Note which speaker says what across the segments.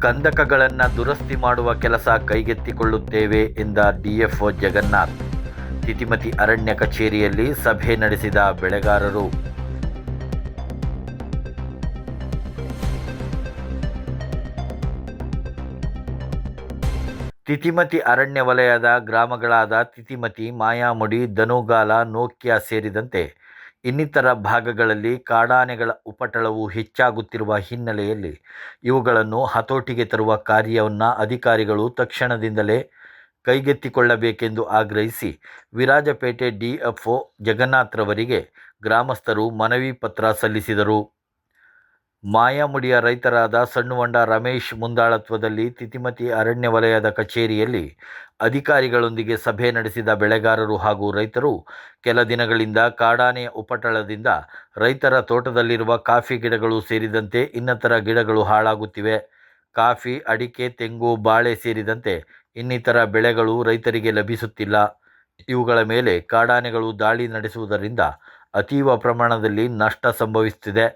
Speaker 1: ಕಂದಕಗಳನ್ನು ದುರಸ್ತಿ ಮಾಡುವ ಕೆಲಸ ಕೈಗೆತ್ತಿಕೊಳ್ಳುತ್ತೇವೆ ಎಂದ ಡಿಎಫ್ಒ ಜಗನ್ನಾಥ್. ತಿತಿಮತಿ ಅರಣ್ಯ ಕಚೇರಿಯಲ್ಲಿ ಸಭೆ ನಡೆಸಿದ ಬೆಳೆಗಾರರು. ತಿತಿಮತಿ ಅರಣ್ಯ ವಲಯದ ಗ್ರಾಮಗಳಾದ ತಿತಿಮತಿ ಮಾಯಾಮುಡಿ ದನುಗಾಲ ನೋಕ್ಯ ಸೇರಿದಂತೆ ಇನ್ನಿತರ ಭಾಗಗಳಲ್ಲಿ ಕಾಡಾನೆಗಳ ಉಪಟಳವು ಹೆಚ್ಚಾಗುತ್ತಿರುವ ಹಿನ್ನೆಲೆಯಲ್ಲಿ ಇವುಗಳನ್ನು ಹತೋಟಿಗೆ ತರುವ ಕಾರ್ಯವನ್ನು ಅಧಿಕಾರಿಗಳು ತಕ್ಷಣದಿಂದಲೇ ಕೈಗೆತ್ತಿಕೊಳ್ಳಬೇಕೆಂದು ಆಗ್ರಹಿಸಿ ವಿರಾಜಪೇಟೆ ಡಿಎಫ್ಒ ಜಗನ್ನಾಥ್ರವರಿಗೆ ಗ್ರಾಮಸ್ಥರು ಮನವಿ ಪತ್ರ ಸಲ್ಲಿಸಿದರು. ಮಾಯಾಮುಡಿಯ ರೈತರಾದ ಸಣ್ಣುವಂಡ ರಮೇಶ್ ಮುಂದಾಳತ್ವದಲ್ಲಿ ತಿತಿಮತಿ ಅರಣ್ಯ ವಲಯದ ಕಚೇರಿಯಲ್ಲಿ ಅಧಿಕಾರಿಗಳೊಂದಿಗೆ ಸಭೆ ನಡೆಸಿದ ಬೆಳೆಗಾರರು ಹಾಗೂ ರೈತರು ಕೆಲ ದಿನಗಳಿಂದ ಕಾಡಾನೆಯ ಉಪಟಳದಿಂದ ರೈತರ ತೋಟದಲ್ಲಿರುವ ಕಾಫಿ ಗಿಡಗಳು ಸೇರಿದಂತೆ ಇನ್ನಿತರ ಗಿಡಗಳು ಹಾಳಾಗುತ್ತಿವೆ. ಕಾಫಿ, ಅಡಿಕೆ, ತೆಂಗು, ಬಾಳೆ ಸೇರಿದಂತೆ ಇನ್ನಿತರ ಬೆಳೆಗಳು ರೈತರಿಗೆ ಲಭಿಸುತ್ತಿಲ್ಲ. ಇವುಗಳ ಮೇಲೆ ಕಾಡಾನೆಗಳು ದಾಳಿ ನಡೆಸುವುದರಿಂದ ಅತೀವ ಪ್ರಮಾಣದಲ್ಲಿ ನಷ್ಟ ಸಂಭವಿಸುತ್ತಿದೆ.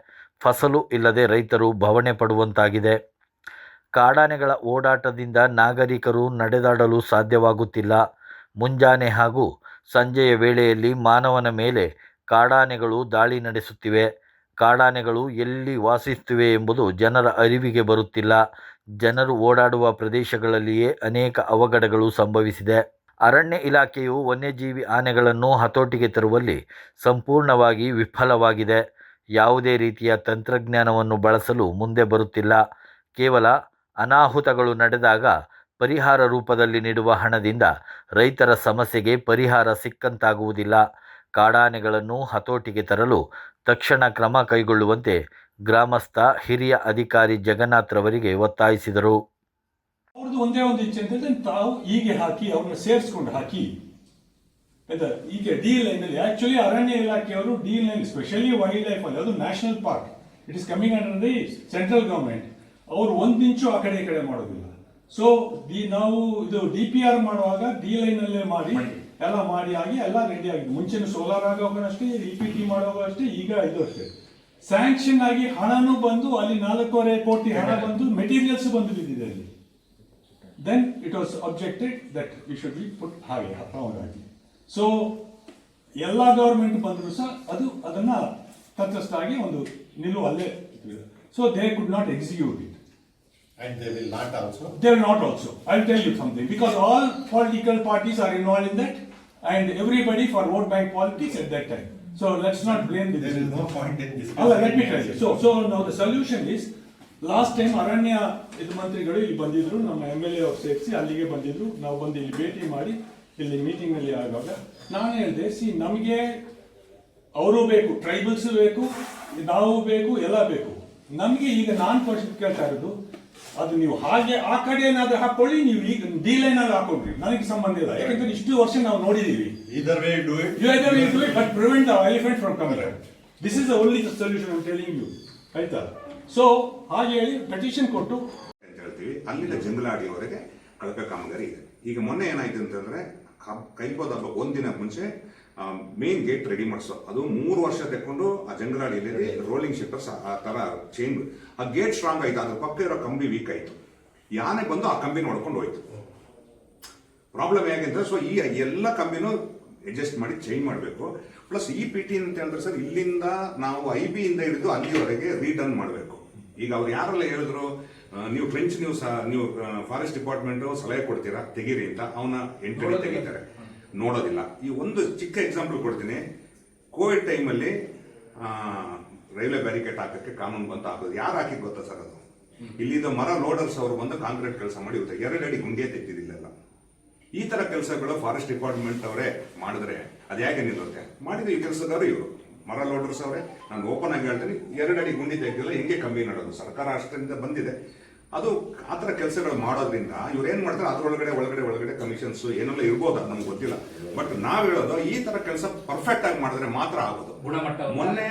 Speaker 1: ಫಸಲು ಇಲ್ಲದೆ ರೈತರು ಭವಣೆ ಪಡುವಂತಾಗಿದೆ. ಕಾಡಾನೆಗಳ ಓಡಾಟದಿಂದ ನಾಗರಿಕರು ನಡೆದಾಡಲು ಸಾಧ್ಯವಾಗುತ್ತಿಲ್ಲ. ಮುಂಜಾನೆ ಹಾಗೂ ಸಂಜೆಯ ವೇಳೆಯಲ್ಲಿ ಮಾನವನ ಮೇಲೆ ಕಾಡಾನೆಗಳು ದಾಳಿ ನಡೆಸುತ್ತಿವೆ. ಕಾಡಾನೆಗಳು ಎಲ್ಲಿ ವಾಸಿಸುತ್ತಿವೆ ಎಂಬುದು ಜನರ ಅರಿವಿಗೆ ಬರುತ್ತಿಲ್ಲ. ಜನರು ಓಡಾಡುವ ಪ್ರದೇಶಗಳಲ್ಲಿಯೇ ಅನೇಕ ಅವಘಡಗಳು ಸಂಭವಿಸಿದೆ. ಅರಣ್ಯ ಇಲಾಖೆಯು ವನ್ಯಜೀವಿ ಆನೆಗಳನ್ನು ಹತೋಟಿಗೆ ತರುವಲ್ಲಿ ಸಂಪೂರ್ಣವಾಗಿ ವಿಫಲವಾಗಿದೆ. ಯಾವುದೇ ರೀತಿಯ ತಂತ್ರಜ್ಞಾನವನ್ನು ಬಳಸಲು ಮುಂದೆ ಬರುತ್ತಿಲ್ಲ. ಕೇವಲ ಅನಾಹುತಗಳು ನಡೆದಾಗ ಪರಿಹಾರ ರೂಪದಲ್ಲಿ ನೀಡುವ ಹಣದಿಂದ ರೈತರ ಸಮಸ್ಯೆಗೆ ಪರಿಹಾರ ಸಿಕ್ಕಂತಾಗುವುದಿಲ್ಲ. ಕಾಡಾನೆಗಳನ್ನು ಹತೋಟಿಗೆ ತರಲು ತಕ್ಷಣ ಕ್ರಮ ಕೈಗೊಳ್ಳುವಂತೆ ಗ್ರಾಮಸ್ಥ ಹಿರಿಯ ಅಧಿಕಾರಿ ಜಗನ್ನಾಥ್ರವರಿಗೆ ಒತ್ತಾಯಿಸಿದರು.
Speaker 2: ಅವ್ರದ್ದು ಒಂದೇ ಒಂದು ಇಚ್ಛೆ ಅಂತಂದ್ರೆ ತಾವು ಹೀಗೆ ಹಾಕಿ ಅವ್ರನ್ನ ಸೇರಿಸ್ಕೊಂಡು ಹಾಕಿ ಆಯ್ತಾ? ಈಗ ಡಿ ಲೈನ್ ಅಲ್ಲಿ ಆಕ್ಚುಲಿ ಅರಣ್ಯ ಇಲಾಖೆಯವರು D line specially wildlife ಅಲ್ಲಿ ಅದು national park it is coming under the central government ಅವರು ಒಂದ್ ಇಂಚು ಆ ಕಡೆ ಈ ಕಡೆ ಮಾಡೋದಿಲ್ಲ. ಸೊ ದಿ ನಾವು ಇದು ಡಿ ಪಿ ಆರ್ ಮಾಡುವಾಗ ಡಿ ಲೈನ್ ಅಲ್ಲೇ ಮಾಡಿ ಎಲ್ಲ ಮಾಡಿ ಆಗಿ ಎಲ್ಲ ರೆಡಿ ಆಗಿದೆ. ಮುಂಚೆನೂ ಸೋಲಾರ್ ಆಗೋವಾಗ ಅಷ್ಟೇ ಇ ಪಿ ಟಿ ಮಾಡುವಾಗ ಅಷ್ಟೇ ಈಗ ಇದು ಅಷ್ಟೇ. ಸ್ಯಾಂಕ್ಷನ್ ಆಗಿ ಹಣನೂ ಬಂದು ಅಲ್ಲಿ ನಾಲ್ಕೂವರೆ ಕೋಟಿ ಹಣ ಬಂದು ಮೆಟೀರಿಯಲ್ಸ್ ಬಂದು ಬಿದ್ದಿದೆ ಅಲ್ಲಿ. Then it was objected that you should be put ಹಾಗೆ ಹಾಗಾಗಿ ಸೊ ಎಲ್ಲ ಗೌರ್ಮೆಂಟ್ ಬಂದರೂ ಸಹ ಅದು ಅದನ್ನು ತತ್ತಾಗಿ ಒಂದು ನಿಲುವು ಅಲ್ಲೇ so they could not execute it
Speaker 3: and they
Speaker 2: not also they will not also I tell you something because all political parties are involve in that and everybody for vote bank politics at that time so let's not
Speaker 3: blame this is point in this
Speaker 2: ಅಲ್ಲ let me try so so now the solution is last time ಅರಣ್ಯ ಇದು ಮಂತ್ರಿಗಳು ಇಲ್ಲಿ ಬಂದಿದ್ರು ನಮ್ಮ M L A ಅವರು ಸೇರಿಸಿ ಅಲ್ಲಿಗೆ ಬಂದಿದ್ರು. ನಾವು ಬಂದು ಇಲ್ಲಿ ಭೇಟಿ ಮಾಡಿ ಇಲ್ಲಿ ಮೀಟಿಂಗ್ ಅಲ್ಲಿ ಆಗುವಾಗ ನಾನು ಹೇಳಿದೆ ಸಿ ನಮಗೆ ಅವರು ಬೇಕು ಟ್ರೈಬಲ್ಸ್ ಬೇಕು ನಾವು ಬೇಕು ಎಲ್ಲ ಬೇಕು. ನಮಗೆ ಈಗ ನಾನು ಕ್ವಶನ್ ಕೇಳ್ತಾ ಇರೋದು ಅದು ನೀವು ಹಾಗೆ ಆ ಕಡೆ ಏನಾದರೂ ಹಾಕೊಳ್ಳಿ ನೀವು ಈಗ ಡೀಲ್ ಏನಾದ್ರು ಹಾಕೊಂಡ್ರಿ. ನನಗೆ ಸಂಬಂಧ ಇಲ್ಲ. ಯಾಕಂದ್ರೆ ಇಷ್ಟು ವರ್ಷ ನಾವು ನೋಡಿದೀವಿ.
Speaker 3: Either way do it
Speaker 2: you either way do it but prevent the elephant from coming. This is the only solution I telling you. ಆಯ್ತಾ? ಸೊ ಹಾಗೆ ಹೇಳಿ ಪೆಟಿಷನ್ ಕೊಟ್ಟು
Speaker 4: ಅಂತ ಹೇಳ್ತೀವಿ. ಅಲ್ಲಿಂದ ಜಂಗಲಾಡಿಯವರೆಗೆ ಕಳಪೆ ಕಾಮಗಾರಿ ಇದೆ. ಈಗ ಮೊನ್ನೆ ಏನಾಯ್ತು ಅಂತಂದ್ರೆ ಕೈಕೋದ ಒಂದು ಒಂದಿನ ಮುಂಚೆ ಮೇನ್ ಗೇಟ್ ರೆಡಿ ಮಾಡಿಸೋ. ಅದು ಮೂರು ವರ್ಷ ತೆಕ್ಕೊಂಡು ಆ ಜಂಗಲಾಡಿಯಲ್ಲಿ ರೋಲಿಂಗ್ ಶಿಟ್ಟರ್ಸ್ ಆ ತರ ಚೇಂಜ್ ಆ ಗೇಟ್ ಸ್ಟ್ರಾಂಗ್ ಆಯ್ತು, ಅದ್ರ ಪಕ್ಕ ಇರೋ ಕಂಬಿ ವೀಕ್ ಆಯ್ತು. ಯಾನೆ ಬಂದು ಆ ಕಂಬಿ ಹೊಡ್ಕೊಂಡು ಹೋಯ್ತು. ಪ್ರಾಬ್ಲಮ್ ಹೇಗೆಂದ್ರೆ ಸೊ ಈ ಎಲ್ಲ ಕಂಬಿನೂ ಅಡ್ಜಸ್ಟ್ ಮಾಡಿ ಚೇಂಜ್ ಮಾಡಬೇಕು. ಪ್ಲಸ್ ಈ ಪಿ ಟಿ ಅಂತ ಹೇಳಿದ್ರೆ ಸರ್ ಇಲ್ಲಿಂದ ನಾವು ಐ ಬಿಯಿಂದ ಹಿಡಿದು ಅಲ್ಲಿವರೆಗೆ ರೀಟರ್ನ್ ಮಾಡಬೇಕು. ಈಗ ಅವ್ರು ಯಾರೆಲ್ಲ ಹೇಳಿದ್ರು? ನೀವು ಫ್ರೆಂಚ್ ನೀವು ನೀವು ಫಾರೆಸ್ಟ್ ಡಿಪಾರ್ಟ್ಮೆಂಟ್ ಸಲಹೆ ಕೊಡ್ತೀರಾ? ತೆಗೀರಿ ಅಂತ ಅವನ ಎಂಟ್ರಿ ತೆಗಿತಾರೆ. ನೋಡೋದಿಲ್ಲ. ಈ ಒಂದು ಚಿಕ್ಕ ಎಕ್ಸಾಂಪಲ್ ಕೊಡ್ತೀನಿ. ಕೋವಿಡ್ ಟೈಮಲ್ಲಿ ರೈಲ್ವೆ ಬ್ಯಾರಿಕೇಡ್ ಹಾಕಕ್ಕೆ ಕಾನೂನು ಬಂತ ಹಾಕೋದು. ಯಾರು ಹಾಕಿದ್ ಗೊತ್ತಾ ಸರ್ ಅದು? ಇಲ್ಲಿದ್ದ ಮರ ಲೋಡರ್ಸ್ ಅವರು ಬಂದು ಕಾಂಕ್ರೀಟ್ ಕೆಲಸ ಮಾಡಿ ಎರಡು ಅಡಿ ಗುಂಡಿಗೆ ತೆಗ್ದಿದ್ದಿಲ್ಲ ಈ ತರ ಕೆಲಸಗಳು ಫಾರೆಸ್ಟ್ ಡಿಪಾರ್ಟ್ಮೆಂಟ್ ಅವರೇ ಮಾಡಿದ್ರೆ ಅದು ಹೇಗೆ ನಿಲ್ಲುತ್ತೆ? ಮಾಡಿದ ಈ ಕೆಲಸದವರು ಇವರು. ಮರ ಲೋಡರ್ಸ್ ಅವರೇ. ನಾನು ಓಪನ್ ಆಗಿ ಹೇಳ್ತೀನಿ. ಎರಡು ಅಡಿ ಗುಂಡಿ ತೆಗ್ದಿಲ್ಲ. ಹೆಂಗೆ ಕಮ್ಮಿ ಮಾಡೋದು ಸರ್ಕಾರ ಅಷ್ಟರಿಂದ ಬಂದಿದೆ. ಅದು ಆ ಥರ ಕೆಲಸಗಳು ಮಾಡೋದ್ರಿಂದ ಇವ್ರು ಏನ್ ಮಾಡ್ತಾರೆ? ಅದ್ರೊಳಗಡೆ ಒಳಗಡೆ ಒಳಗಡೆ ಕಮಿಷನ್ಸ್ ಏನೆಲ್ಲ ಇರ್ಬೋದು? ಅದು ನಮ್ಗೆ ಗೊತ್ತಿಲ್ಲ. ಬಟ್ ನಾವ್ ಹೇಳೋದು ಈ ತರ ಕೆಲಸ ಪರ್ಫೆಕ್ಟ್ ಆಗಿ ಮಾಡಿದ್ರೆ ಮಾತ್ರ ಆಗೋದು.
Speaker 5: ಗುಣಮಟ್ಟ
Speaker 4: ಮೊನ್ನೆ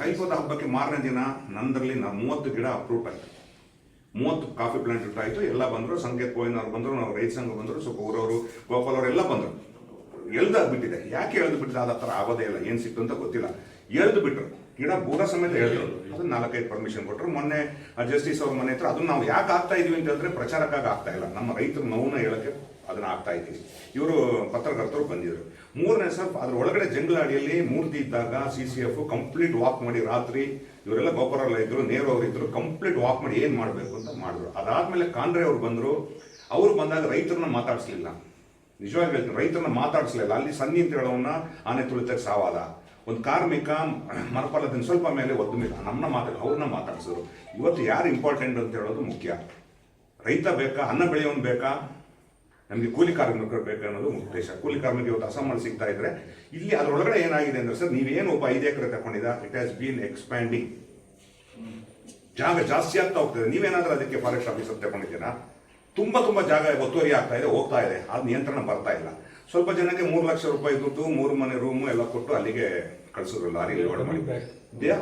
Speaker 4: ಕೈಕೋದ ಹಬ್ಬಕ್ಕೆ ಮಾರನೇ ದಿನ ನಂದರಲ್ಲಿ ನಾವು ಮೂವತ್ತು ಗಿಡ ಅಪ್ರೂವ್ ಆಯ್ತು. ಮೂವತ್ತು ಕಾಫಿ ಪ್ಲಾಂಟ್ ಇಟ್ಟಾಯ್ತು ಎಲ್ಲ ಬಂದ್ರು. ಸಂಕೇತ್ ಗೋವಿಂದವ್ರು ಬಂದ್ರು ನಾವು ರೈತ ಸಂಘ ಬಂದ್ರು ಸ್ವಲ್ಪ ಊರವರು ಗೋಪಾಲ್ ಎಲ್ಲ ಬಂದ್ರು. ಎಳ್ದಾಗ್ಬಿಟ್ಟಿದೆ ಬಿಟ್ಟಿದೆ ಯಾಕೆ ಎಳ್ದು ಬಿಟ್ಟಿದೆ ಅದ ಥರ ಆಗೋದೇ ಇಲ್ಲ. ಏನು ಸಿಕ್ತು ಅಂತ ಗೊತ್ತಿಲ್ಲ. ಎಳ್ದು ಬಿಟ್ರು ಗಿಡ ಬೂರ ಸಮೇತ ಹೇಳಿದ್ರು. ಅದು ನಾಲ್ಕೈದು ಪರ್ಮಿಷನ್ ಕೊಟ್ಟರು ಮೊನ್ನೆ ಜಸ್ಟಿಸ್ ಅವ್ರ ಮನೆ ಹತ್ರ ಅದನ್ನ ನಾವು ಯಾಕೆ ಆಗ್ತಾ ಇದೀವಿ ಅಂತ ಹೇಳಿದ್ರೆ ಪ್ರಚಾರಕ್ಕಾಗಿ ಆಗ್ತಾ ಇಲ್ಲ. ನಮ್ಮ ರೈತರ ನೋವನ್ನ ಹೇಳಕ್ಕೆ ಅದನ್ನ ಆಗ್ತಾ ಇದ್ದೀವಿ. ಇವರು ಪತ್ರಕರ್ತರು ಬಂದಿದ್ರು. ಮೂರನೇ ಸರ್ ಅದ್ರ ಒಳಗಡೆ ಜಂಗಲಾಡಿಯಲ್ಲಿ ಮೂರ್ತಿ ಇದ್ದಾಗ C C F complete walk ಮಾಡಿ ರಾತ್ರಿ ಇವರೆಲ್ಲ ಗೊಬ್ಬರ ಇದ್ರು, ನೇರು ಅವ್ರು ಇದ್ರು ಕಂಪ್ಲೀಟ್ ವಾಕ್ ಮಾಡಿ ಏನು ಮಾಡ್ಬೇಕು ಅಂತ ಮಾಡಿದ್ರು. ಅದಾದ್ಮೇಲೆ ಕಾಂಡ್ರೆ ಅವ್ರು ಬಂದ್ರು. ಅವ್ರು ಬಂದಾಗ ರೈತರನ್ನ ಮಾತಾಡಿಸ್ಲಿಲ್ಲ. ನಿಜವಾಗಿ ಹೇಳ್ತೀನಿ, ರೈತರನ್ನ ಮಾತಾಡಿಸ್ಲಿಲ್ಲ. ಅಲ್ಲಿ ಸನ್ನಿ ಅಂತ ಹೇಳೋನ್ನ ಆನೆ ತುಳಿತಕ್ಕೆ ಸಾವಾದ. ಒಂದು ಕಾರ್ಮಿಕ ಮರಪಾಲದಿಂದ ಸ್ವಲ್ಪ ಮೇಲೆ ಒದ್ದು ಮೇಲೆ ನಮ್ಮನ್ನ ಮಾತಾಡ ಅವ್ರನ್ನ ಮಾತಾಡಿಸೋರು. ಇವತ್ತು ಯಾರು ಇಂಪಾರ್ಟೆಂಟ್ ಅಂತ ಹೇಳೋದು ಮುಖ್ಯ. ರೈತ ಬೇಕಾ, ಅನ್ನ ಬೆಳೆಯೋನು ಬೇಕಾ? ನಮಗೆ ಕೂಲಿ ಕಾರ್ಮಿಕರು ಬೇಕು ಅನ್ನೋದು ಉದ್ದೇಶ ಕೂಲಿ ಕಾರ್ಮಿಕ ಇವತ್ತು ಅಸಮಲ್ಲಿ ಸಿಗ್ತಾ ಇದ್ರೆ, ಇಲ್ಲಿ ಅದರೊಳಗಡೆ ಏನಾಗಿದೆ ಅಂದ್ರೆ ಸರ್, ನೀವೇನು ಒಬ್ಬ ಐದು ಎಕರೆ ತಗೊಂಡಿದ ಇಟ್ ಹ್ಯಾಸ್ ಬೀನ್ ಎಕ್ಸ್ಪ್ಯಾಂಡಿಂಗ್ ಜಾಗ ಜಾಸ್ತಿ ಆಗ್ತಾ ಹೋಗ್ತದೆ. ನೀವೇನಾದ್ರೂ ಅದಕ್ಕೆ ಫಾರೆಸ್ಟ್ ಆಫೀಸರ್ ತಗೊಂಡಿದ್ದೀರಾ ತುಂಬಾ ತುಂಬಾ ಜಾಗ ಒತ್ತುವರಿ ಆಗ್ತಾ ಇದೆ, ಹೋಗ್ತಾ ಇದೆ. ಅದು ನಿಯಂತ್ರಣ ಬರ್ತಾ ಇಲ್ಲ. ಸ್ವಲ್ಪ ಜನಕ್ಕೆ ಮೂರು ಲಕ್ಷ ರೂಪಾಯಿ ದುಡ್ಡು ಮೂರು ಮನೆ ರೂಮು ಎಲ್ಲ ಕೊಟ್ಟು ಅಲ್ಲಿಗೆ ಕಳಿಸಿದ್ರು ಲಾರಿ ಲೋಡ್ ಮಾಡಿ.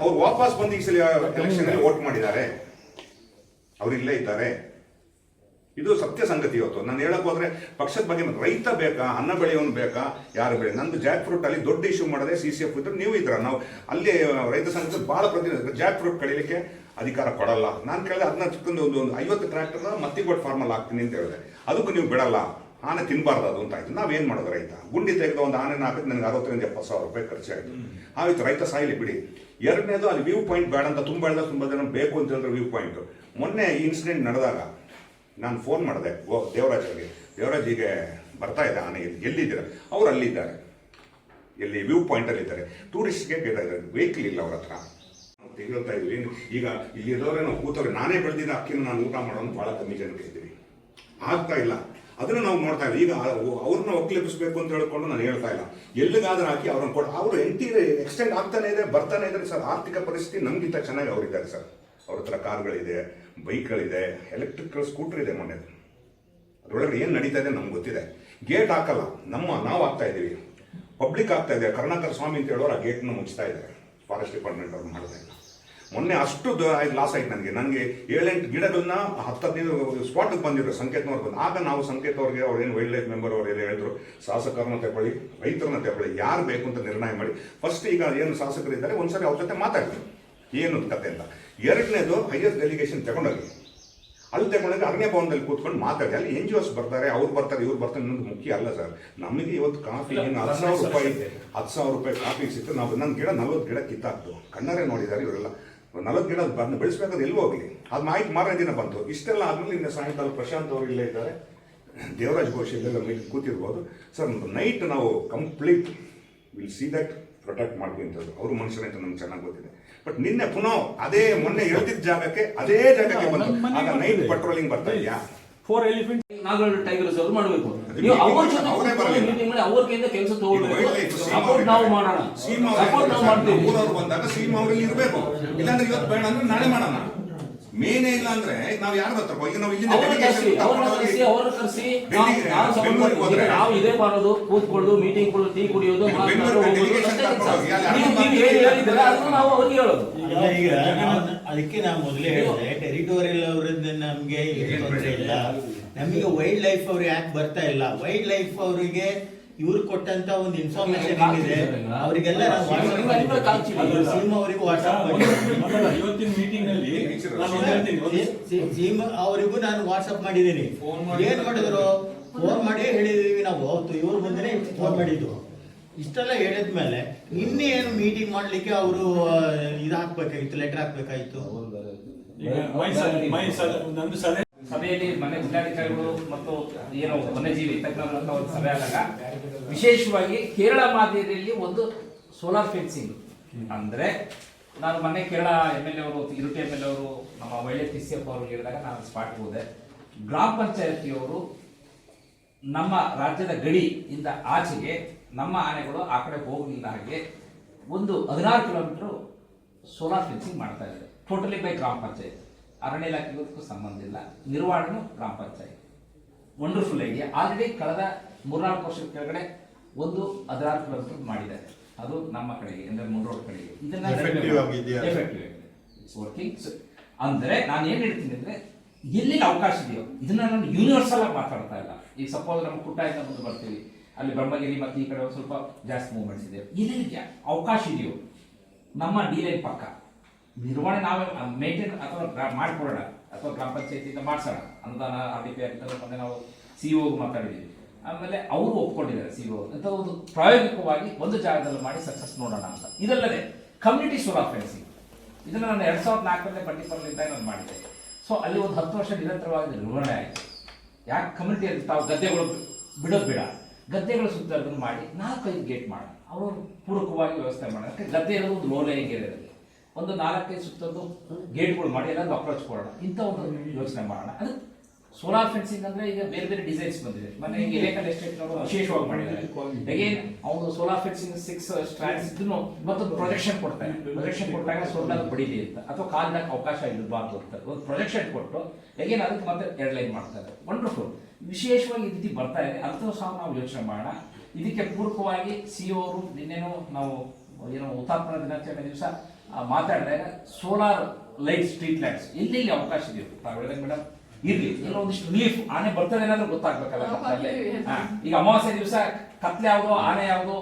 Speaker 4: ಅವ್ರು ವಾಪಸ್ ಬಂದು ಈ ಸಲ ಎಲೆಕ್ಷನ್ ಅಲ್ಲಿ ವೋಟ್ ಮಾಡಿದ್ದಾರೆ. ಅವ್ರು ಇಲ್ಲೇ ಇದ್ದಾರೆ. ಇದು ಸತ್ಯ ಸಂಗತಿ ಇವತ್ತು. ನಾನು ಹೇಳಕ್ ಹೋದ್ರೆ ಪಕ್ಷದ ಬಗ್ಗೆ ರೈತ ಬೇಕಾ? ಅನ್ನ ಬೆಳೆಯೋನು ಬೇಕಾ? ಯಾರು ಬೆಳೆ ನಂದು ಜಾಕ್ ಫ್ರೂಟ್ ಅಲ್ಲಿ ದೊಡ್ಡ ಇಶ್ಯೂ ಮಾಡದೆ ಸಿ ಸಿ ಎಫ್ ಇದ್ರೆ ನೀವು ಇದ್ರ. ನಾವು ಅಲ್ಲಿ ರೈತ ಸಂಘದ ಬಹಳ ಪ್ರತಿನಿಧಿ ಜಾಕ್ ಫ್ರೂಟ್ ಕಡಿಲಿಕ್ಕೆ ಅಧಿಕಾರ ಕೊಡಲ್ಲ. ನಾನು ಕೇಳಿದೆ ಅದನ್ನ ಚಿಕ್ಕಂದು ಒಂದು ಒಂದು ಐವತ್ತು ಟ್ರ್ಯಾಕ್ಟರ್ ಮತ್ತಿಗೊಟ್ಟು ಫಾರ್ಮಲ್ ಹಾಕ್ತೀನಿ ಅಂತ ಹೇಳಿದೆ. ಅದಕ್ಕೂ ನೀವು ಬಿಡಲ್ಲ. ಆನೆ ತಿನ್ಬಾರ್ದು ಅದು ಅಂತ ಆಯ್ತು ನಾವೇನ್ ಮಾಡೋದು ರೈತ? ಗುಂಡಿ ತೆಗೆದು ಒಂದು ಆನೆ ಹಾಕಿದ್ರೆ ನನಗೆ ಅರವತ್ತರಿಂದ ಎಪ್ಪತ್ತು ಸಾವಿರ ರೂಪಾಯಿ ಖರ್ಚಾಯಿತು. ಆಯ್ತು, ರೈತ ಸಾಯಿಲಿ ಬಿಡಿ. ಎರಡನೇದು, ಅಲ್ಲಿ ವ್ಯೂ ಪಾಯಿಂಟ್ ಬೇಡ ಅಂತ ತುಂಬ ಬೇಡ ತುಂಬ ಜನ ಬೇಕು ಅಂತ ಹೇಳಿದ್ರೆ ವ್ಯೂ ಪಾಯಿಂಟ್ ಮೊನ್ನೆ ಈ ಇನ್ಸಿಡೆಂಟ್ ನಡೆದಾಗ ನಾನು ಫೋನ್ ಮಾಡಿದೆ. ಓ, ದೇವರಾಜ್ ಅವರಿಗೆ. ದೇವರಾಜ್ ಹೀಗೆ ಬರ್ತಾ ಇದೆ ಆನೆ ಎಲ್ಲಿದ್ದೀರ? ಅವ್ರು ಅಲ್ಲಿದ್ದಾರೆ. ಎಲ್ಲಿ? ವ್ಯೂ ಪಾಯಿಂಟ್ ಅಲ್ಲಿ ಇದ್ದಾರೆ. ಟೂರಿಸ್ಟ್ಗೆ ಬೇಕಾಗಿದೆ ವೆಹಿಕಲ್ ಇಲ್ಲ ಅವ್ರ ಹತ್ರ. ತೆಗೆಳ್ತಾ ಇದ್ವಿ ಈಗ ಇಲ್ಲಿ ನಾವು ಕೂತವ್ರೆ. ನಾನೇ ಬೆಳೆದಿದ್ದ ಅಕ್ಕಿನ ನಾನು ಊಟ ಮಾಡೋದು ಬಹಳ ಕಮ್ಮಿ ಜನಕ್ಕೆ ಇದ್ದೀವಿ. ಆಗ್ತಾ ಇಲ್ಲ. ಅದನ್ನ ನಾವು ನೋಡ್ತಾ ಇಲ್ಲ ಈಗ ಅವ್ರನ್ನ ಒಕ್ಕಲೆಬ್ಬಿಸ್ಬೇಕು ಅಂತ ಹೇಳ್ಕೊಂಡು ನಾನು ಹೇಳ್ತಾ ಇಲ್ಲ. ಎಲ್ಲಿಗಾದ್ರೂ ಹಾಕಿ ಅವ್ರನ್ನ ಕೊಡ ಅವರು ಎಂಟಿ ಎಕ್ಸ್ಟೆಂಡ್ ಆಗ್ತಾನೆ ಇದೆ, ಬರ್ತಾನೆ ಇದ್ದಾರೆ ಸರ್. ಆರ್ಥಿಕ ಪರಿಸ್ಥಿತಿ ನಮ್ಗಿಂತ ಚೆನ್ನಾಗಿ ಅವರಿದ್ದಾರೆ ಸರ್. ಅವ್ರ ಹತ್ರ ಕಾರ್ಗಳಿದೆ, ಬೈಕ್ಗಳಿದೆ ಎಲೆಕ್ಟ್ರಿಕಲ್ ಸ್ಕೂಟರ್ ಇದೆ ಮೊನ್ನೆ. ಅದರೊಳಗಡೆ ಏನು ನಡೀತಾ ಇದೆ ನಮ್ಗೆ ಗೊತ್ತಿದೆ. ಗೇಟ್ ಹಾಕಲ್ಲ. ನಮ್ಮ ನಾವು ಹಾಕ್ತಾ ಇದ್ದೀವಿ ಪಬ್ಲಿಕ್ ಆಗ್ತಾ ಇದೆ. ಕರ್ನಾಟಕ ಸ್ವಾಮಿ ಅಂತ ಹೇಳೋರು ಆ ಗೇಟ್ನ ಮುಚ್ತಾ ಇದ್ದಾರೆ. ಫಾರೆಸ್ಟ್ ಡಿಪಾರ್ಟ್ಮೆಂಟ್ ಅವ್ರು ಮಾಡಿದೆ. ಮೊನ್ನೆ ಅಷ್ಟು ಲಾಸ್ ಆಯ್ತು ನನಗೆ. ನನಗೆ ಏಳೆಂಟು ಗಿಡಗಳನ್ನ ಹತ್ತು ಹದಿನೈದು ಸ್ಪಾಟ್ಗೆ ಬಂದಿದ್ರು ಸಂಕೇತನವ್ರು ಬಂದು ಆಗ ನಾವು ಸಂಕೇತ್ ಅವ್ರಿಗೆ ಅವ್ರು ಏನು ವೈಲ್ಡ್ ಲೈಫ್ ಮೆಂಬರ್ ಅವ್ರು ಏನು ಹೇಳಿದ್ರು ಶಾಸಕರನ್ನ ತಗೊಳ್ಳಿ ರೈತರನ್ನ ತಗೊಳ್ಳಿ ಯಾರು ಬೇಕು ಅಂತ ನಿರ್ಣಯ ಮಾಡಿ. ಫಸ್ಟ್ ಈಗ ಏನು ಶಾಸಕರಿದ್ದಾರೆ ಒಂದ್ಸರಿ ಅವ್ರ ಜೊತೆ ಮಾತಾಡ್ತೀವಿ ಏನು ಕತೆ ಅಂತ. ಎರಡನೇದು ಹೈಯರ್ ಡೆಲಿಗೇಷನ್ ತಗೊಂಡೋಗಿ. ಅಲ್ಲಿ ತಗೊಂಡಾಗ ಅರಣ್ಯ ಭವನದಲ್ಲಿ ಕೂತ್ಕೊಂಡು ಮಾತಾಡಿ. ಅಲ್ಲಿ ಎನ್ ಜಿ ಒಸ್ ಬರ್ತಾರೆ ಅವ್ರು ಬರ್ತಾರೆ ಇವ್ರು ಬರ್ತಾರೆ ಅನ್ನೋದು ಮುಖ್ಯ ಅಲ್ಲ ಸರ್. ನಮಗೆ ಇವತ್ತು ಕಾಫಿ ಏನು ಹತ್ತು ಸಾವಿರ ರೂಪಾಯಿ ಹತ್ತು ಸಾವಿರ ರೂಪಾಯಿ ಕಾಫಿ ಸಿಕ್ತು ನಾವು ನನ್ನ ಗಿಡ ನಲ್ವತ್ತು ಗಿಡ ಕಿತ್ತಾಕ್ತು ಕಣ್ಣಾರೆ ನೋಡಿದ್ದಾರೆ ಇವರೆಲ್ಲ. ನಲ್ವತ್ತು ಗಿಡ ಬಂದು ಬೆಳೆಸ್ಬೇಕಾದ್ರೆ ಎಲ್ಲಿ ಹೋಗ್ಲಿ? ಅದು ಮಾಹಿತಿ ಮಾರನೇ ದಿನ ಬಂತು. ಇಷ್ಟೆಲ್ಲ ಆದ್ಮೇಲೆ ನಿನ್ನೆ ಸಾಯಂಕಾಲ ಪ್ರಶಾಂತ್ ಅವರು ಇಲ್ಲೇ ಇದ್ದಾರೆ. ದೇವರಾಜ್ ಘೋಷ್ ಇಲ್ಲೆಲ್ಲ ಮೇಲೆ ಕೂತಿರ್ಬೋದು. ಸರ್ ನೈಟ್ ನಾವು complete will see that protect ಅಂತ ಅವ್ರ ಮನುಷ್ಯರಂತ ನಮ್ಗೆ ಚೆನ್ನಾಗಿ ಗೊತ್ತಿದೆ. ಬಟ್ ನಿನ್ನೆ ಪುನಃ ಅದೇ ಮೊನ್ನೆ ಹೇಳ್ತಿದ್ದ ಜಾಗಕ್ಕೆ ಅದೇ ಜಾಗಕ್ಕೆ ಬಂತು. ಆಗ ನೈಟ್ ಪೆಟ್ರೋಲಿಂಗ್ ಬರ್ತಾ ಇದೆಯಾ?
Speaker 2: For elephant
Speaker 5: Nagaraj tiger reserve ಮಾಡಬೇಕು. ನೀವು ಅವ್ರ ಜೊತೆ. ಮೀಟಿಂಗ್ ಮಾಡಿ ಅವ್ರ ಕೈಯಿಂದ ಕೆಲಸ ತಗೊಳ್ಬೇಕು. ಸಪೋರ್ಟ್ ನಾವು ಮಾಡೋಣ. ಸಪೋರ್ಟ್ ನಾವು ಮಾಡ್ತೀವಿ.
Speaker 4: ಊರವ್ರು ಬಂದಾಗ ಸೀಮ ಅವರಲ್ಲಿ ಇರಬೇಕು. ಇಲ್ಲಾಂದ್ರೆ ಇವತ್ತು ಬೇಡ ಅಂದ್ರೆ ನಾಳೆ ಮಾಡೋಣ. ಮೇನೇ ಇಲ್ಲ ಅಂದ್ರೆ ನಾವು ಯಾರು ಬರ್ತಾರೆ ಈಗ ನಾವು ಇಲ್ಲಿಂದ
Speaker 5: ನಾವು support ಮಾಡ್ತೀವಿ. ನಾವು ಇದೇ ಮಾಡೋದು ಕೂತ್ಕೊಳ್ಳೋದು ಮೀಟಿಂಗ್ ಕೊಡೋದು ಟೀ ಕುಡಿಯೋದು ನೀವು- ಏನು ಹೇಳಿದ್ರೆ ಅದನ್ನು ನಾವು ಅವ್ರಿಗೆ ಹೇಳೋದು.
Speaker 6: ಈಗ ಅದಕ್ಕೆ ನಾವು ಮೊದಲೇ ಹೇಳಿದೆ ಟೆರಿಟೋರಿಯಲ್ ಅವರದ್ದು ನಮ್ಗೆ ತೊಂದರೆ ಇಲ್ಲ. ನಮಗೆ ವೈಲ್ಡ್ ಲೈಫ್ ಅವ್ರು ಯಾಕೆ ಬರ್ತಾ ಇಲ್ಲ? ವೈಲ್ಡ್ ಲೈಫ್ ಅವರಿಗೆ ಇವ್ರು ಕೊಟ್ಟಂತ ಒಂದು ಇನ್ಫಾರ್ಮೇಶನ್ ಏನಿದೆ ಅವರಿಗೆಲ್ಲ ಸೀಮಾ ಅವರಿಗೂ ವಾಟ್ಸ್ಆಪ್ ಸಿ- ಅವರಿಗೂ ನಾನು ವಾಟ್ಸ್ಆಪ್ ಮಾಡಿದ್ದೀನಿ. ಏನ್ ಮಾಡಿದ್ರು? ಫೋನ್ ಮಾಡಿ ಹೇಳಿದೀವಿ ನಾವು. ಅವತ್ತು ಇವ್ರ ಮುಂದೆ ಫೋನ್ ಮಾಡಿದ್ದು. ಇಷ್ಟೆಲ್ಲ ಹೇಳಿದ್ಮೇಲೆ ನಿನ್ನೆ ಏನು ಮೀಟಿಂಗ್ ಮಾಡ್ಲಿಕ್ಕೆ ಅವರು ಇದು ಹಾಕ್ಬೇಕಾಗಿತ್ತು ಲೆಟರ್ ಹಾಕ್ಬೇಕಾಗಿತ್ತು
Speaker 2: ನಂದು ಸಲಹೆ
Speaker 7: ಸಭೆಯಲ್ಲಿ ಮನೆ ಜಿಲ್ಲಾಧಿಕಾರಿಗಳು ಮತ್ತು ಏನು ವನ್ಯಜೀವಿ ತಜ್ಞರಂತ ಅಂತ ಒಂದು ಸಭೆ ಆದಾಗ ವಿಶೇಷವಾಗಿ ಕೇರಳ ಮಾದರಿಯಲ್ಲಿ ಒಂದು ಸೋಲಾರ್ ಫೆನ್ಸಿಂಗ್ ಅಂದ್ರೆ ನಾನು ಮೊನ್ನೆ ಕೇರಳ ಎಂ ಎಲ್ ಎ ಅವರು ಇರುಟಿ ಎಂ ಎಲ್ ಎ ಅವರು ನಮ್ಮ ಒಳ್ಳೆ ಟಿ ಸಿ ಎಫ್ ಅವರು ಹೇಳಿದಾಗ ನಾನು ಸ್ಪಾಟ್ ಹೋದೆ. ಗ್ರಾಮ ಪಂಚಾಯತಿಯವರು ನಮ್ಮ ರಾಜ್ಯದ ಗಡಿಯಿಂದ ಆಚೆಗೆ ನಮ್ಮ ಆನೆಗಳು ಆ ಕಡೆ ಹೋಗಲಿಲ್ಲ ಹಾಗೆ ಒಂದು ಹದಿನಾರು ಕಿಲೋಮೀಟರ್ ಸೋಲಾರ್ ಫೆನ್ಸಿಂಗ್ ಮಾಡ್ತಾ ಇದ್ದಾರೆ. ಟೋಟಲಿ ಬೈ ಗ್ರಾಮ ಪಂಚಾಯತ್. ಅರಣ್ಯ ಇಲಾಖೆಗೂ ಸಂಬಂಧ ಇಲ್ಲ. ನಿರ್ವಹಣೆ ಗ್ರಾಮ ಪಂಚಾಯತ್. ವಂಡರ್ಫುಲ್ ಐಡಿಯಾ ಆಲ್ರೆಡಿ ಕಳೆದ ಮೂರ್ನಾಲ್ಕು ವರ್ಷದ ಕೆಳಗಡೆ ಒಂದು ಹದಿನಾರು ಕಿಲೋಮೀಟರ್ ಮಾಡಿದ್ದಾರೆ. ಅದು ನಮ್ಮ ಕಡೆಗೆ ಅಂದರೆ ಮುಂಡ್ರೋಡ್ ಕಡೆಗೆ. ಇದನ್ನ ಎಫೆಕ್ಟಿವ್ ಆಗಿದೆ. It's ಅಂದ್ರೆ ನಾನು ಏನ್ ಹೇಳ್ತೀನಿ ಅಂದ್ರೆ ಎಲ್ಲಿ ಅವಕಾಶ ಇದೆಯೋ ಇದನ್ನ ನಾನು ಯೂನಿವರ್ಸಲ್ ಆಗಿ ಮಾತಾಡ್ತಾ ಇಲ್ಲ. ಈಗ ಸಪೋಸ್ ನಮ್ಮ ಕುಟ್ಟಾಯಿಂದ ಮುಂದೆ ಬರ್ತೀವಿ. ಅಲ್ಲಿ ಬ್ರಹ್ಮಗಿರಿ ಮತ್ತೆ ಈ ಕಡೆ ಸ್ವಲ್ಪ ಜಾಸ್ತಿ ಮೂವ್ಮೆಂಟ್ಸ್ ಇದೆ. ಇದಕ್ಕೆ ಅವಕಾಶ ಇದೆಯೋ? ನಮ್ಮ ಡಿ ಲೈನ್ ಪಕ್ಕ. ನಿರ್ವಹಣೆ ನಾವೇ ಮೇಂಟೈನ್ ಅಥವಾ ಮಾಡಿಕೊಡೋಣ. ಅಥವಾ ಗ್ರಾಮ ಪಂಚಾಯತಿಯಿಂದ ಮಾಡಿಸೋಣ. ಅನುದಾನ, ಆರ್ ಡಿ ಪಿ ಅಂತಂದ್ರೆ ಮೊನ್ನೆ ನಾವು ಸಿ ಒ ಮಾತಾಡಿದ್ದೀವಿ ಆಮೇಲೆ ಅವರು ಒಪ್ಕೊಂಡಿದ್ದಾರೆ ಸಿ ಒ ಅಂತ ಒಂದು ಪ್ರಾಯೋಗಿಕವಾಗಿ ಒಂದು ಜಾಗದಲ್ಲಿ ಮಾಡಿ ಸಕ್ಸಸ್ ನೋಡೋಣ ಅಂತ. ಇದಲ್ಲದೆ ಕಮ್ಯುನಿಟಿ ಸೋಲಾರ್ ಫೆನ್ಸಿಂಗ್ ಇದನ್ನು ನಾನು ಎರಡು ಸಾವಿರದ ನಾಲ್ಕರಲ್ಲಿ ಬಂಡೀಪುರಲ್ಲಿದ್ದಾಗ ನಾನು ಮಾಡಿದ್ದೆ. ಸೊ ಅಲ್ಲಿ ಒಂದು ಹತ್ತು ವರ್ಷ ನಿರಂತರವಾಗಿ ನಿರ್ವಹಣೆ ಆಯಿತು. ಯಾಕೆ ಕಮ್ಯುನಿಟಿಯಲ್ಲಿ ತಾವು ಗದ್ದೆಗಳು ಬಿಡೋದು ಬೇಡ. ಗದ್ದೆಗಳ ಸುತ್ತ ಅದನ್ನು ಮಾಡಿ ನಾಲ್ಕೈದು ಗೇಟ್ ಮಾಡೋಣ. ಅವರು ಪೂರಕವಾಗಿ ವ್ಯವಸ್ಥೆ ಮಾಡೋಣ. ಗದ್ದೆ ಇರೋದು ಒಂದು ಲೋ ಲೈನಿಂಗ್ ಏರಿಯಾದಲ್ಲಿ ಒಂದು ನಾಲ್ಕೈದು ಸುತ್ತೊಂದು ಗೇಟ್ಗಳು ಮಾಡಿ ಎಲ್ಲ ಅಪ್ರೋಚ್ ಕೊಡೋಣ. ಇಂಥ ಒಂದು ಯೋಚನೆ ಮಾಡೋಣ. ಅದು ಸೋಲಾರ್ ಫೆನ್ಸಿಂಗ್ ಅಂದರೆ ಈಗ ಬೇರೆ ಬೇರೆ ಡಿಸೈನ್ಸ್ ಬಂದಿದೆ. ಮೊನ್ನೆ ಈಗ ಎಲೆಕಲ್ ಎಸ್ಟೇಟ್ನವರು ವಿಶೇಷವಾಗಿ ಮಾಡಿದ್ದಾರೆ. ಅಗೇನ್ ಅವನು ಸೋಲಾರ್ ಫೆನ್ಸಿಂಗ್ ಸಿಕ್ಸ್ ಸ್ಟ್ರಾಂಡ್ಸ್ ಇದನ್ನು ಮತ್ತೊಂದು ಪ್ರೊಜೆಕ್ಷನ್ ಕೊಡ್ತಾರೆ. ಪ್ರೊಜೆಕ್ಷನ್ ಕೊಟ್ಟಾಗ ಸೋಲಾರ್ ಬಡಿಲಿ ಅಂತ. ಅಥವಾ ಕಾಲಿಡಕ್ಕೆ ಅವಕಾಶ ಇರಬಾರ್ದು ಅಂತ ಒಂದು ಪ್ರೊಜೆಕ್ಷನ್ ಕೊಟ್ಟು ಅಗೇನ್ ಅದಕ್ಕೆ ಮತ್ತೆ ಎರಡು ಲೈನ್ ಮಾಡ್ತಾರೆ. ವಂಡರ್ಫುಲ್ ವಿಶೇಷವಾಗಿ ಈ ರೀತಿ ಬರ್ತಾ ಇದೆ ಅಂತೂ ಸಹ ನಾವು ಯೋಚನೆ ಮಾಡೋಣ. ಇದಕ್ಕೆ ಪೂರಕವಾಗಿ ಸಿ ಅವರು ನಿನ್ನೆನೂ ನಾವು ಏನೋ ಹುತಾತ್ಮ ದಿನಾಚರಣೆ ದಿವಸ ಮಾತಾಡಿದಾಗ ಸೋಲಾರ್ ಲೈಟ್ ಸ್ಟ್ರೀಟ್ ಲೈಟ್ಸ್ ಎಲ್ಲಿ ಅವಕಾಶ ಇದೆಯೋ ತಾವು ಹೇಳಿದಂಗೆ ಮೇಡಮ್ ಇರ್ಲಿ ಏನೋ ಒಂದಿಷ್ಟು ರಿಲೀಫ್ ಆನೆ ಬರ್ತದೆ ಏನಾದ್ರೂ ಗೊತ್ತಾಗ್ಬೇಕಲ್ಲ ಈಗ ಅಮಾವಾಸ್ಯೆ ದಿವಸ ಕತ್ಲೆ ಯಾವುದು ಆನೆ ಯಾವುದು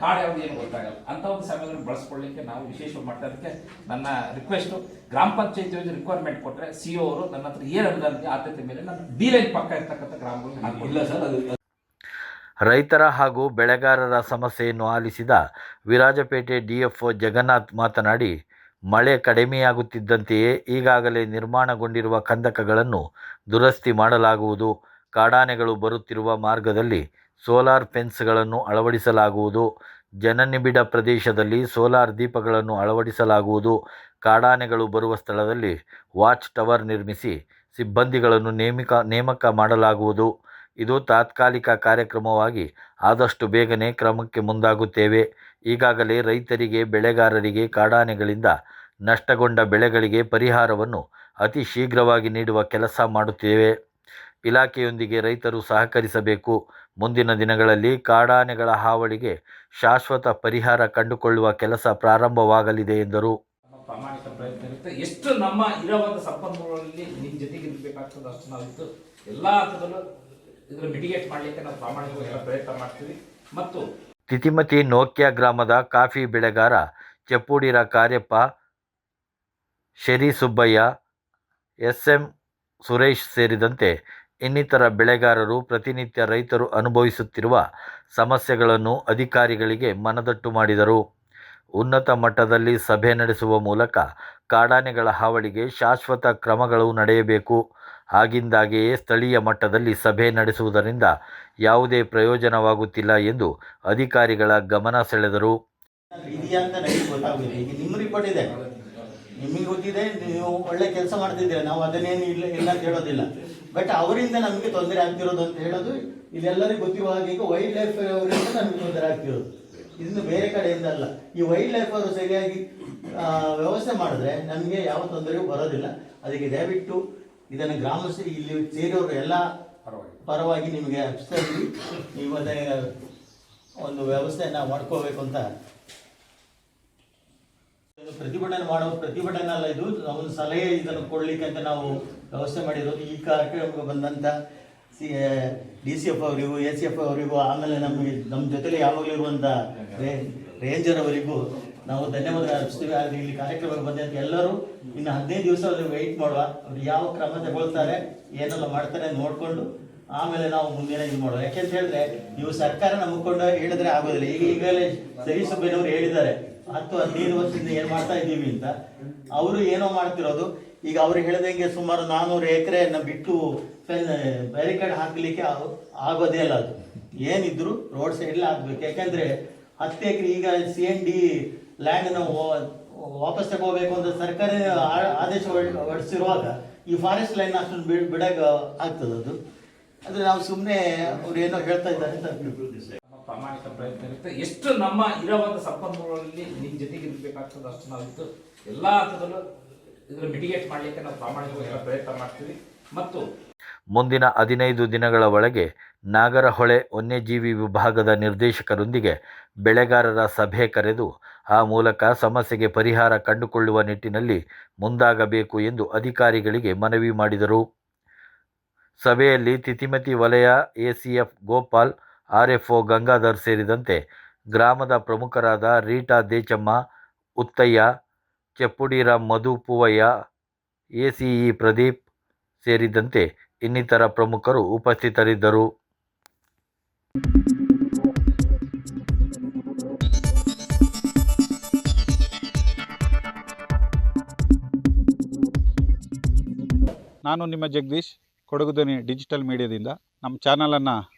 Speaker 7: ಕಾಡು ಯಾವುದು ಏನು ಗೊತ್ತಾಗಲ್ಲ. ಅಂತ ಒಂದು ಸಮಯಗಳನ್ನು ಬಳಸ್ಕೊಳ್ಳಿಕ್ಕೆ ನಾವು ವಿಶೇಷ ಮಾಡ್ತಾ ಅದಕ್ಕೆ ನನ್ನ ರಿಕ್ವೆಸ್ಟ್ ಗ್ರಾಮ ಪಂಚಾಯತಿ ರಿಕ್ವೈರ್ಮೆಂಟ್ ಕೊಟ್ಟರೆ ಸಿ ಅವರು ನನ್ನ ಹತ್ರ ಏನು ಆದ್ಯತೆ ಮೇಲೆ ನಾನು ಡಿ ಲೈನ್ ಪಕ್ಕ ಇರ್ತಕ್ಕಂಥ ಗ್ರಾಮಗಳು
Speaker 5: ಇಲ್ಲ ಸರ್ ಅದು
Speaker 1: ರೈತರ ಹಾಗೂ ಬೆಳೆಗಾರರ ಸಮಸ್ಯೆಯನ್ನು ಆಲಿಸಿದ ವಿರಾಜಪೇಟೆ ಡಿಎಫ್ಒ ಜಗನ್ನಾಥ್ ಮಾತನಾಡಿ ಮಳೆ ಕಡಿಮೆಯಾಗುತ್ತಿದ್ದಂತೆಯೇ ಈಗಾಗಲೇ ನಿರ್ಮಾಣಗೊಂಡಿರುವ ಕಂದಕಗಳನ್ನು ದುರಸ್ತಿ ಮಾಡಲಾಗುವುದು. ಕಾಡಾನೆಗಳು ಬರುತ್ತಿರುವ ಮಾರ್ಗದಲ್ಲಿ ಸೋಲಾರ್ ಫೆನ್ಸ್ಗಳನ್ನು ಅಳವಡಿಸಲಾಗುವುದು. ಜನನಿಬಿಡ ಪ್ರದೇಶದಲ್ಲಿ ಸೋಲಾರ್ ದೀಪಗಳನ್ನು ಅಳವಡಿಸಲಾಗುವುದು. ಕಾಡಾನೆಗಳು ಬರುವ ಸ್ಥಳದಲ್ಲಿ ವಾಚ್ ಟವರ್ ನಿರ್ಮಿಸಿ ಸಿಬ್ಬಂದಿಗಳನ್ನು ನೇಮಿಕ, ನೇಮಕ ಮಾಡಲಾಗುವುದು. ಇದು ತಾತ್ಕಾಲಿಕ ಕಾರ್ಯಕ್ರಮವಾಗಿ ಆದಷ್ಟು ಬೇಗನೆ ಕ್ರಮಕ್ಕೆ ಮುಂದಾಗುತ್ತೇವೆ. ಈಗಾಗಲೇ ರೈತರಿಗೆ, ಬೆಳೆಗಾರರಿಗೆ ಕಾಡಾನೆಗಳಿಂದ ನಷ್ಟಗೊಂಡ ಬೆಳೆಗಳಿಗೆ ಪರಿಹಾರವನ್ನು ಅತಿ ಶೀಘ್ರವಾಗಿ ನೀಡುವ ಕೆಲಸ ಮಾಡುತ್ತೇವೆ. ಇಲಾಖೆಯೊಂದಿಗೆ ರೈತರು ಸಹಕರಿಸಬೇಕು. ಮುಂದಿನ ದಿನಗಳಲ್ಲಿ ಕಾಡಾನೆಗಳ ಹಾವಳಿಗೆ ಶಾಶ್ವತ ಪರಿಹಾರ ಕಂಡುಕೊಳ್ಳುವ ಕೆಲಸ ಪ್ರಾರಂಭವಾಗಲಿದೆ ಎಂದರು.
Speaker 7: ಪ್ರಾಮಾಣಿಕ ಪ್ರಯತ್ನ ಇರುತ್ತೆ. ಎಷ್ಟು ನಮ್ಮ ಇರೋವಂಥ ಸಂಪನ್ಮೂಲಗಳಲ್ಲಿ ನಿಮ್ಮ ಜೊತೆಗೆ ಇರಬೇಕಾಗ್ತದೆ ಅಷ್ಟು ನಾವಿತ್ತು ಎಲ್ಲ ಹಂತದಲ್ಲೂ ಇದರ ಮಿಟಿಗೇಟ್ ಮಾಡಲಿಕ್ಕೆ ನಾವು ಪ್ರಾಮಾಣಿಕವಾಗಿ ಎಲ್ಲ ಪ್ರಯತ್ನ ಮಾಡ್ತೀವಿ. ಮತ್ತು
Speaker 1: ತಿತಿಮತಿ ನೋಕ್ಯಾ ಗ್ರಾಮದ ಕಾಫಿ ಬೆಳೆಗಾರ ಚಪ್ಪೂಡಿರ ಕಾರ್ಯಪ್ಪ ಶೆರಿ ಸುಬ್ಬಯ್ಯ ಎಸ್ ಎಂ ಸುರೇಶ್ ಸೇರಿದಂತೆ ಇನ್ನಿತರ ಬೆಳೆಗಾರರು ಪ್ರತಿನಿತ್ಯ ರೈತರು ಅನುಭವಿಸುತ್ತಿರುವ ಸಮಸ್ಯೆಗಳನ್ನು ಅಧಿಕಾರಿಗಳಿಗೆ ಮನದಟ್ಟು ಮಾಡಿದರು. ಉನ್ನತ ಮಟ್ಟದಲ್ಲಿ ಸಭೆ ನಡೆಸುವ ಮೂಲಕ ಕಾಡಾನೆಗಳ ಹಾವಳಿಗೆ ಶಾಶ್ವತ ಕ್ರಮಗಳು ನಡೆಯಬೇಕು. ಆಗಿಂದಾಗೆಯೇ ಸ್ಥಳೀಯ ಮಟ್ಟದಲ್ಲಿ ಸಭೆ ನಡೆಸುವುದರಿಂದ ಯಾವುದೇ ಪ್ರಯೋಜನವಾಗುತ್ತಿಲ್ಲ ಎಂದು ಅಧಿಕಾರಿಗಳ ಗಮನ ಸೆಳೆದರು.
Speaker 6: ನಿಮಗೆ ಗೊತ್ತಿದೆ, ನೀವು ಒಳ್ಳೆ ಕೆಲಸ ಮಾಡ್ತಿದ್ದೀರಾ. ನಾವು ಅದನ್ನೇನು ಇಲ್ಲ ಇಲ್ಲ ಅಂತ ಬಟ್ ಅವರಿಂದ ನಮಗೆ ತೊಂದರೆ ಆಗ್ತಿರೋದು ಅಂತ ಹೇಳೋದು ಇದೆಲ್ಲರಿಗೂ ಗೊತ್ತಿರುವ ಹಾಗೆ ಈಗ ವೈಲ್ಡ್ ಲೈಫ್ ಅವರಿಂದ ನಮಗೆ ತೊಂದರೆ ಆಗ್ತಿರೋದು. ಇದನ್ನು ಬೇರೆ ಕಡೆಯಿಂದ ಅಲ್ಲ. ಈ ವೈಲ್ಡ್ ಲೈಫ್ ಅವರು ಸರಿಯಾಗಿ ವ್ಯವಸ್ಥೆ ಮಾಡಿದ್ರೆ ನಮಗೆ ಯಾವ ತೊಂದರೆಯೂ ಬರೋದಿಲ್ಲ. ಅದಕ್ಕೆ ದಯವಿಟ್ಟು ಇದನ್ನು ಗ್ರಾಮಸ್ಥ ಇಲ್ಲಿ ಸೇರಿರೋರು ಎಲ್ಲ ಪರವಾಗಿ ನಿಮಗೆ ಅನಿಸ್ತಾ ನೀವು ಅದೇ ಒಂದು ವ್ಯವಸ್ಥೆಯನ್ನು ಮಾಡ್ಕೋಬೇಕು ಅಂತ ಪ್ರತಿಭಟನೆ ಮಾಡೋ ಪ್ರತಿಭಟನೆ ಅಲ್ಲ ಇದು. ಒಂದು ಸಲಹೆ ಇದನ್ನು ಕೊಡ್ಲಿಕ್ಕೆ ಅಂತ ನಾವು ವ್ಯವಸ್ಥೆ ಮಾಡಿರೋದು. ಈ ಕಾರ್ಯಕ್ರಮಕ್ಕೆ ಬಂದಂತ ಸಿ ಡಿ ಸಿ ಎಫ್ ಅವರಿಗೂ, ಎ ಸಿ ಎಫ್ ಅವರಿಗೂ, ಆಮೇಲೆ ನಮಗೆ ನಮ್ಮ ಜೊತೆಲಿ ಯಾವಾಗಲೂ ಇರುವಂತ ರೇಂಜರ್ ಅವರಿಗೂ ನಾವು ಧನ್ಯವಾದ ಅರ್ಪಿಸ್ತೀವಿ. ಆದರೆ ಇಲ್ಲಿ ಕಾರ್ಯಕ್ರಮಕ್ಕೆ ಅಂತ ಎಲ್ಲರೂ ಇನ್ನು ಹದಿನೈದು ದಿವಸ ವೆಯ್ಟ್ ಮಾಡುವ. ಅವ್ರು ಯಾವ ಕ್ರಮ ತಗೊಳ್ತಾರೆ, ಏನೆಲ್ಲ ಮಾಡ್ತಾರೆ ನೋಡಿಕೊಂಡು ಆಮೇಲೆ ನಾವು ಮುಂದಿನ ಇದು ಮಾಡುವ ಯಾಕೆಂತ ಹೇಳಿದ್ರೆ ನೀವು ಸರ್ಕಾರ ನಂಬಿಕೊಂಡು ಹೇಳಿದ್ರೆ ಆಗೋದಿಲ್ಲ. ಈಗ ಈಗಲೇ ಸರಿ ಸುಬ್ಬಯ್ಯನವರು ಹೇಳಿದ್ದಾರೆ. ಹತ್ತು ಹದಿನೈದು ವರ್ಷದಿಂದ ಏನ್ ಮಾಡ್ತಾ ಇದ್ದೀವಿ ಅಂತ. ಅವರು ಏನೋ ಮಾಡ್ತಿರೋದು. ಈಗ ಅವ್ರು ಹೇಳ್ದಂಗೆ ಸುಮಾರು ನಾನೂರು ಎಕರೆಯನ್ನ ಬಿಟ್ಟು ಬ್ಯಾರಿಕೇಡ್ ಹಾಕ್ಲಿಕ್ಕೆ ಆಗೋದೇ ಇಲ್ಲ ಅದು. ಏನಿದ್ರು ರೋಡ್ ಸೈಡ್ಲೇ ಆಗ್ಬೇಕು ಯಾಕಂದ್ರೆ ಹತ್ತು ಎಕರೆ ಈಗ ಸಿ ಎನ್ ಡಿ ಲ್ಯಾಂಡ್ ನಾವು ವಾಪಸ್ ತಗೋಬೇಕು ಅಂತ ಸರ್ಕಾರ ಆದೇಶ ಹೊರ- ಹೊರಡಿಸಿರುವಾಗ ಈ ಫಾರೆಸ್ಟ್ ಲೈನ್ ಅಷ್ಟೊಂದು ಬಿಡ್ ಬಿಡಾಗ ಆಗ್ತದೆ ಅದು ಅಂದ್ರೆ ನಾವು ಸುಮ್ಮನೆ ಅವ್ರು ಏನೋ ಹೇಳ್ತಾ ಇದ್ದಾರೆ ಅಂತ
Speaker 7: ಪ್ರಾಮಾಣಿಕ ಪ್ರಯತ್ನ ಇರುತ್ತೆ. ಎಷ್ಟು ನಮ್ಮ ಇರೋವಂಥ ಸಂಪನ್ಮೂಲಗಳಲ್ಲಿ ನಿಮ್ಮ ಜೊತೆಗೆ ಇರಬೇಕಾಗ್ತದೆ ಅಷ್ಟು ಇದ್ದು ಎಲ್ಲ ಹಂತದಲ್ಲೂ ಇದರ ಮಿಟಿಗೇಟ್ ಮಾಡಲಿಕ್ಕೆ ನಾವು ಪ್ರಾಮಾಣಿಕವಾಗಿ ಎಲ್ಲ ಪ್ರಯತ್ನ ಮಾಡ್ತೀವಿ. ಮತ್ತು
Speaker 1: ಮುಂದಿನ ಹದಿನೈದು ದಿನಗಳ ಒಳಗೆ ನಾಗರಹೊಳೆ ವನ್ಯಜೀವಿ ವಿಭಾಗದ ನಿರ್ದೇಶಕರೊಂದಿಗೆ ಬೆಳೆಗಾರರ ಸಭೆ ಕರೆದು ಆ ಮೂಲಕ ಸಮಸ್ಯೆಗೆ ಪರಿಹಾರ ಕಂಡುಕೊಳ್ಳುವ ನಿಟ್ಟಿನಲ್ಲಿ ಮುಂದಾಗಬೇಕು ಎಂದು ಅಧಿಕಾರಿಗಳಿಗೆ ಮನವಿ ಮಾಡಿದರು. ಸಭೆಯಲ್ಲಿ ತಿತಿಮತಿ ವಲಯ ಎಸಿಎಫ್ ಗೋಪಾಲ್ ಆರ್ಎಫ್ಒ, ಗಂಗಾಧರ್ ಸೇರಿದಂತೆ ಗ್ರಾಮದ ಪ್ರಮುಖರಾದ ರೀಟಾ ದೇಚಮ್ಮ, ಉತ್ತಯ್ಯ, ಚೆಪ್ಪುಡಿರ ಮಧು ಪೂವಯ್ಯ, ಎಸಿಇ ಪ್ರದೀಪ್ ಸೇರಿದಂತೆ ಇನ್ನಿತರ ಪ್ರಮುಖರು ಉಪಸ್ಥಿತರಿದ್ದರು.
Speaker 8: ನಾನು ನಿಮ್ಮ ಜಗದೀಶ್ ಕೊಡಗುದನಿ ಡಿಜಿಟಲ್ ಮೀಡಿಯಾದಿಂದ. ನಮ್ಮ ಚಾನಲನ್ನು